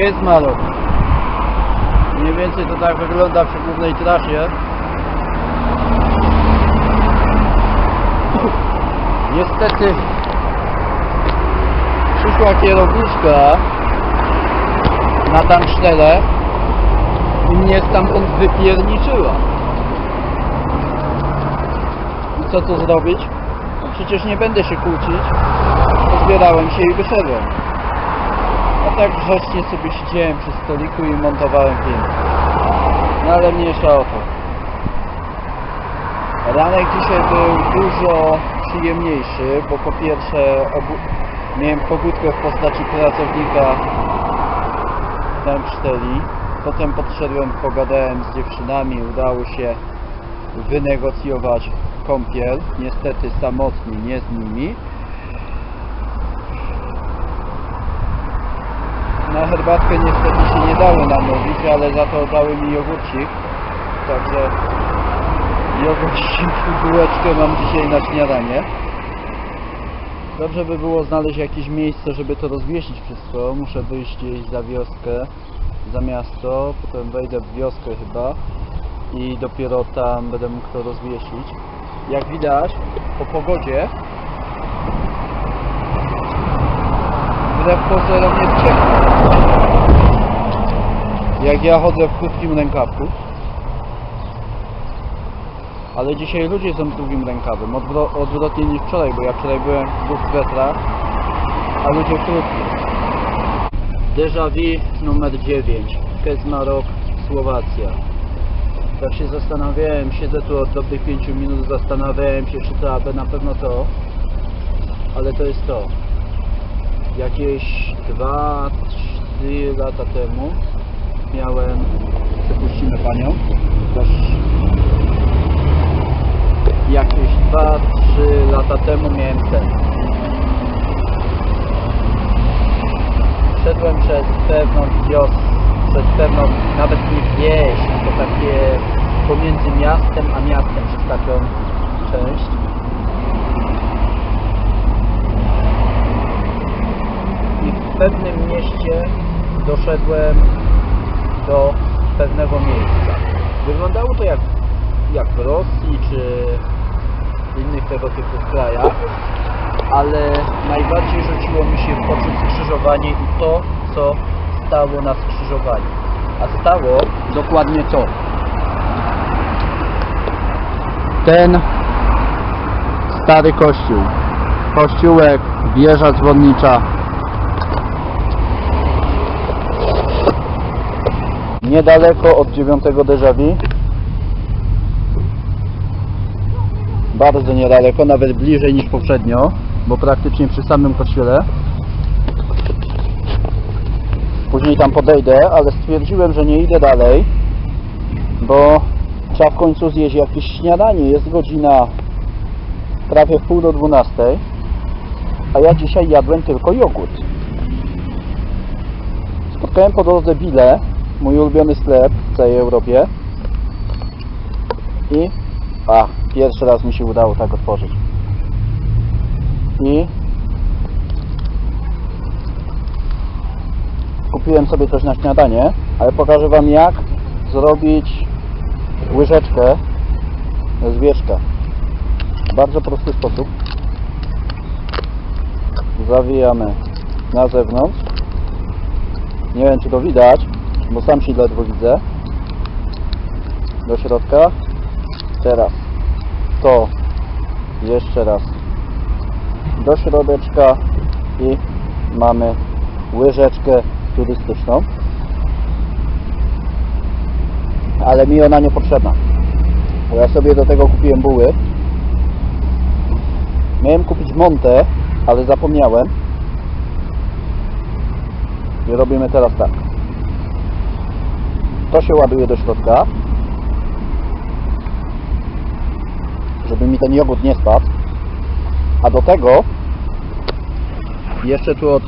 Kezmarok. Mniej więcej to tak wygląda przy głównej trasie. Niestety przyszła kierowniczka na tankstelle i mnie stamtąd wypierniczyła. I co tu zrobić? No przecież nie będę się kłócić. Pozbierałem się i wyszedłem. A tak grzecznie sobie siedziałem przy stoliku i montowałem film. No ale mniejsza o to. Ranek dzisiaj był dużo przyjemniejszy, bo po pierwsze miałem pobudkę w postaci pracownika tanksteli. Potem podszedłem, pogadałem z dziewczynami, udało się wynegocjować kąpiel. Niestety samotnie, nie z nimi. Na herbatkę niestety się nie dały namówić, ale za to dały mi jogurcik. Także jogurcik i bułeczkę mam dzisiaj na śniadanie. Dobrze by było znaleźć jakieś miejsce, żeby to rozwiesić wszystko. Muszę wyjść gdzieś za wioskę, za miasto, potem wejdę w wioskę chyba i dopiero tam będę mógł to rozwiesić. Jak widać, po pogodzie wbrew pozorom jest ciepło. Jak ja chodzę w krótkim rękawku. Ale dzisiaj ludzie są długim rękawem, odwro- odwrotnie niż wczoraj, bo ja wczoraj byłem w dwóch swetrach, a ludzie w krótkich. Déjà vu numer 9, Kezmarok, Słowacja. Tak się zastanawiałem, siedzę tu od dobrych 5 minut, zastanawiałem się, czy to aby na pewno to, ale to jest to. Jakieś 2-3 lata temu miałem, przepuścimy panią, też jakieś 2-3 lata temu miałem sen. Szedłem przez pewną wioskę, przez pewną, nawet nie wieś, to takie pomiędzy miastem a miastem, przez taką część. I w pewnym mieście doszedłem do pewnego miejsca. Wyglądało to jak, jak w Rosji czy w innych tego typu krajach, ale najbardziej rzuciło mi się w oczy skrzyżowanie i to, co stało na skrzyżowaniu. A stało dokładnie to. Ten stary kościół. Kościółek, wieża dzwonnicza. Niedaleko od dziewiątego déjà vu. Bardzo niedaleko, nawet bliżej niż poprzednio, bo praktycznie przy samym kościele. Później tam podejdę, ale stwierdziłem, że nie idę dalej, bo trzeba w końcu zjeść jakieś śniadanie. Jest godzina prawie pół do dwunastej, a ja dzisiaj jadłem tylko jogurt. Spotkałem po drodze Bile, mój ulubiony sklep w całej Europie i a, pierwszy raz mi się udało tak otworzyć. I kupiłem sobie coś na śniadanie, ale pokażę Wam jak zrobić łyżeczkę z wieszka. W bardzo prosty sposób. Zawijamy na zewnątrz. Nie wiem czy to widać, bo sam się ledwo widzę. Do środka. Teraz. To. Jeszcze raz. Do środeczka. I mamy łyżeczkę turystyczną. Ale mi ona nie potrzebna bo ja sobie do tego kupiłem buły. Miałem kupić montę ale zapomniałem. I robimy teraz tak to się ładuje do środka żeby mi ten jogurt nie spadł. A do tego jeszcze tu od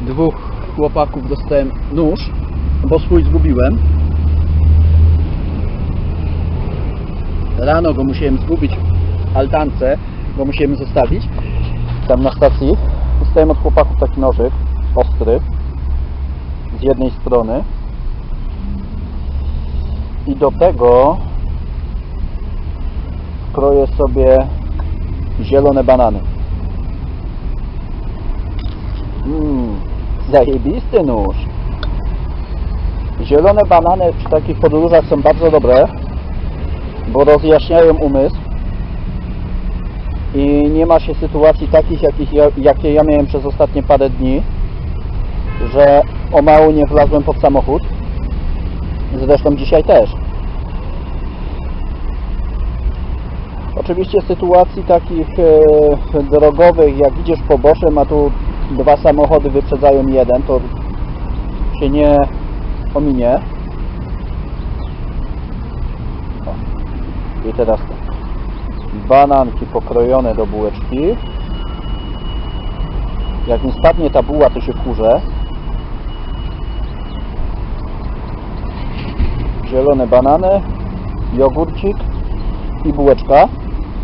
dwóch chłopaków dostałem nóż, bo swój zgubiłem. Rano go musiałem zgubić w altance, go musiałem zostawić tam na stacji. Dostałem od chłopaków taki nożyk ostry z jednej strony i do tego kroję sobie zielone banany. Mmm, zajebisty nóż. Zielone banany przy takich podróżach są bardzo dobre, bo rozjaśniają umysł i nie ma się sytuacji takich, jakich ja, jakie ja miałem przez ostatnie parę dni, że o mało nie wlazłem pod samochód. Zresztą dzisiaj też. Oczywiście sytuacji takich e, drogowych, jak idziesz po boczem, a tu dwa samochody wyprzedzają jeden, to się nie ominie. O. I teraz tak. Bananki pokrojone do bułeczki. Jak mi spadnie ta buła, to się wkurzę. Zielone banany, jogurcik i bułeczka.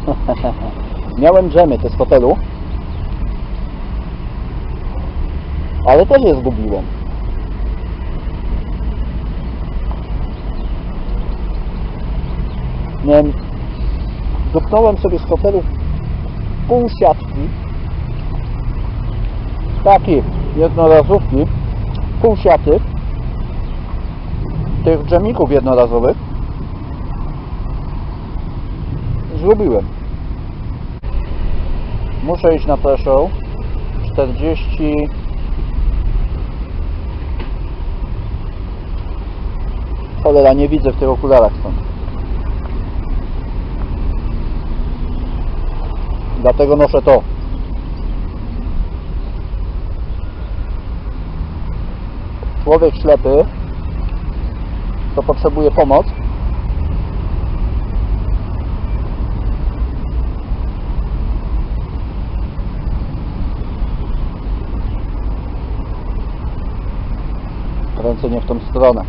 Miałem dżemy te z hotelu. Ale też je zgubiłem. Miałem... Dupnąłem sobie z hotelu pół siatki. Takie jednorazówki. Pół siaty. Tych dżemików jednorazowych. Zgubiłem. Muszę iść na pre-show. 40 Cholera, nie widzę w tych okularach stąd. Dlatego noszę to. Człowiek ślepy to potrzebuje pomoc. Ręce nie w tą stronę.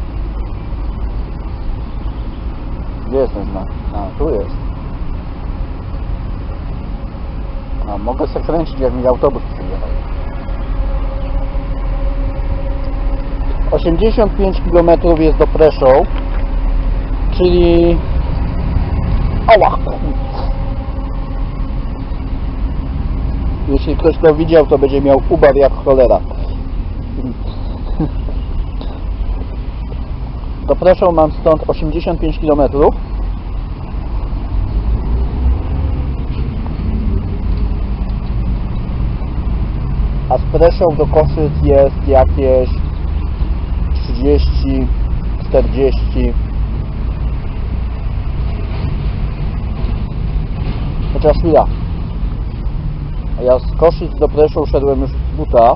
Gdzie jest ten znak? A, tu jest. A, mogę się kręcić, jak mi autobus przyjechał. 85 km jest do Preszów, czyli... Ała! Jeśli ktoś to widział, to będzie miał ubaw jak cholera. Do Preszów mam stąd 85 km. A z Preszów do Koszyc jest jakieś 30, 40. Chociaż chwila. Ja z Koszyc do Preszów szedłem już z buta.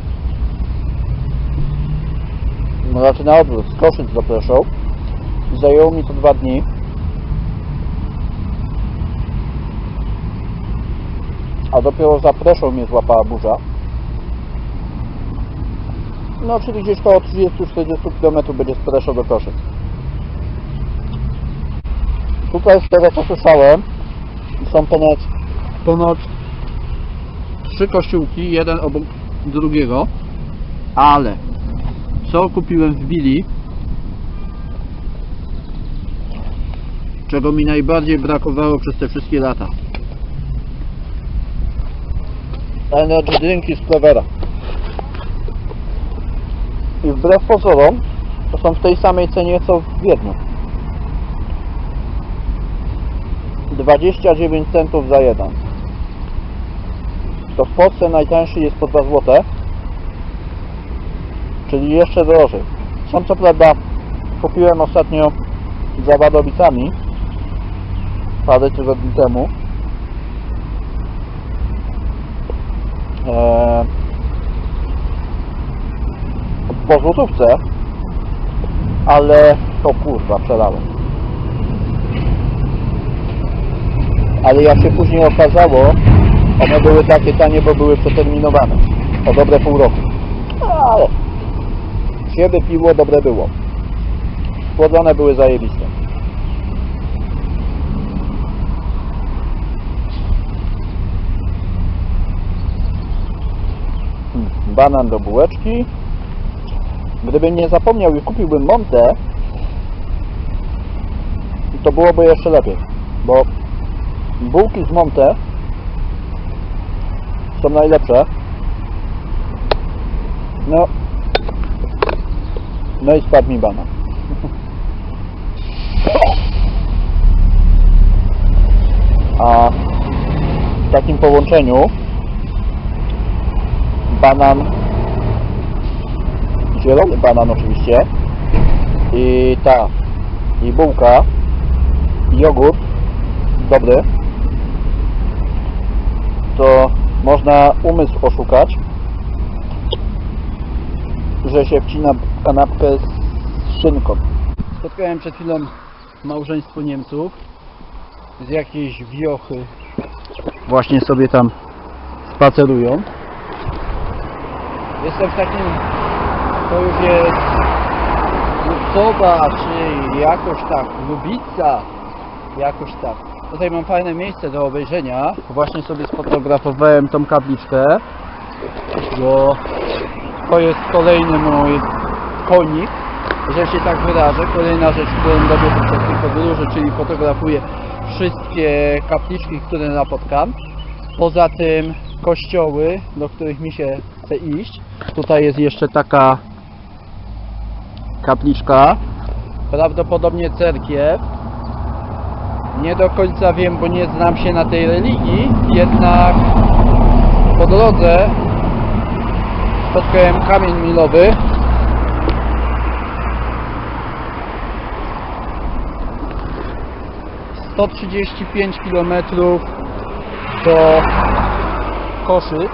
No raczej na odwrót, z Koszyc do Preszów. I zajęło mi to dwa dni. A dopiero za Preszów mnie złapała burza. No, czyli gdzieś koło 30-40 km będzie z Preszów do Koszyc. Tutaj z tego co słyszałem, są ponoć, ponoć trzy kościółki, jeden obok drugiego, ale co kupiłem w Billy, czego mi najbardziej brakowało przez te wszystkie lata. Energy drinki z Clevera. Wbrew pozorom, to są w tej samej cenie co w Wiedniu. 29 centów za jeden. To w Polsce najtańszy jest po 2 zł, czyli jeszcze drożej. Są co prawda, kupiłem ostatnio za Wadowicami parę tygodni temu. Eee, po złotówce, ale to kurwa przelałem. Ale jak się później okazało, one były takie tanie, bo były przeterminowane o dobre pół roku. Ale się wypiło, dobre było. Chłodzone były zajebiste. Hmm, Banan do bułeczki. Gdybym nie zapomniał i kupiłbym Monte, to byłoby jeszcze lepiej, bo bułki z Monte są najlepsze. No, no i spadł mi banan. A w takim połączeniu banan, zielony banan oczywiście i ta, i bułka, i jogurt dobry, to można umysł oszukać, że się wcina kanapkę z szynką. Spotkałem przed chwilą małżeństwo Niemców z jakiejś wiochy. Właśnie sobie tam spacerują. Jestem w takim, to już jest Lubcowa, czy jakoś tak, Lubica, jakoś tak. Tutaj mam fajne miejsce do obejrzenia. Właśnie sobie sfotografowałem tą kapliczkę, bo to jest kolejny mój konik, że się tak wyrażę. Kolejna rzecz, którą robię podczas tej podróży, czyli fotografuję wszystkie kapliczki, które napotkam. Poza tym kościoły, do których mi się chce iść. Tutaj jest jeszcze taka kapliczka, prawdopodobnie cerkiew. Nie do końca wiem, bo nie znam się na tej religii, jednak po drodze spotkałem kamień milowy. Sto trzydzieści pięć kilometrów do koszy.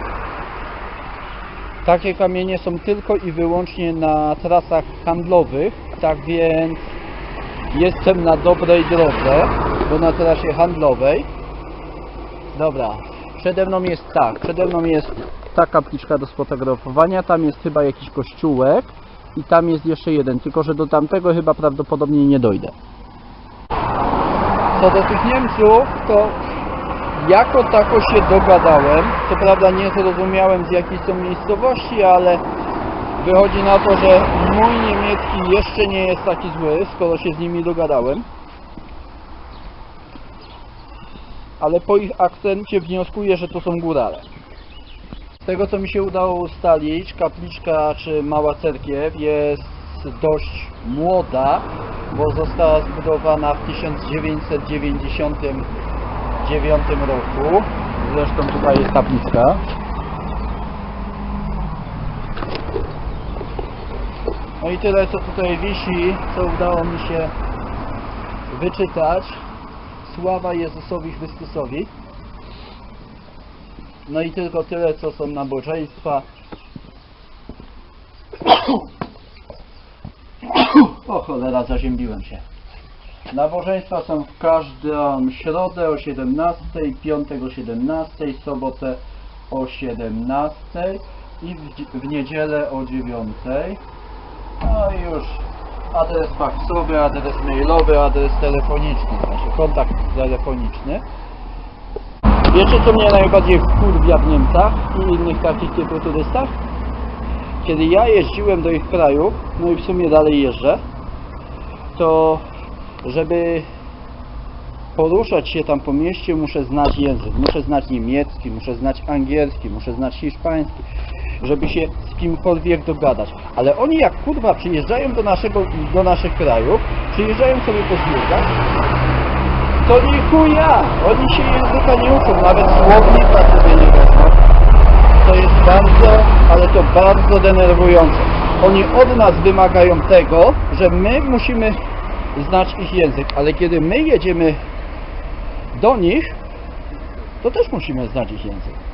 Takie kamienie są tylko i wyłącznie na trasach handlowych, tak więc jestem na dobrej drodze, bo na trasie handlowej. Dobra, przede mną jest tak, przede mną jest ta kapliczka do sfotografowania, tam jest chyba jakiś kościółek i tam jest jeszcze jeden, tylko że do tamtego chyba prawdopodobnie nie dojdę. Co do tych Niemców, to jako tako się dogadałem. Co prawda nie zrozumiałem z jakiej są miejscowości, ale wychodzi na to, że mój niemiecki jeszcze nie jest taki zły, skoro się z nimi dogadałem. Ale po ich akcencie wnioskuję, że to są górale. Z tego co mi się udało ustalić, kapliczka czy mała cerkiew jest dość młoda, bo została zbudowana w 1999 roku. Zresztą tutaj jest tabliczka. No i tyle co tutaj wisi, co udało mi się wyczytać. Sława Jezusowi Chrystusowi. No i tylko tyle co są nabożeństwa. O cholera, zaziębiłem się. Nabożeństwa są w każdą środę o 17, piątek o 17, sobotę o 17 i w, w niedzielę o 9. No i już adres faksowy, adres mailowy, adres telefoniczny, znaczy kontakt telefoniczny. Wiecie co mnie najbardziej wkurwia w Niemcach i innych takich typu turystach? Kiedy ja jeździłem do ich krajów, no i w sumie dalej jeżdżę, to żeby poruszać się tam po mieście muszę znać język, muszę znać niemiecki, muszę znać angielski, muszę znać hiszpański, żeby się z kimkolwiek dogadać. Ale oni jak kurwa przyjeżdżają do, naszego, do naszych krajów, przyjeżdżają sobie po zbiórkach, to ni chuja! Oni się języka nie uczą, nawet słownika sobie nie wezmą. To jest bardzo, ale to bardzo denerwujące. Oni od nas wymagają tego, że my musimy znać ich język, ale kiedy my jedziemy do nich, to też musimy znać ich język.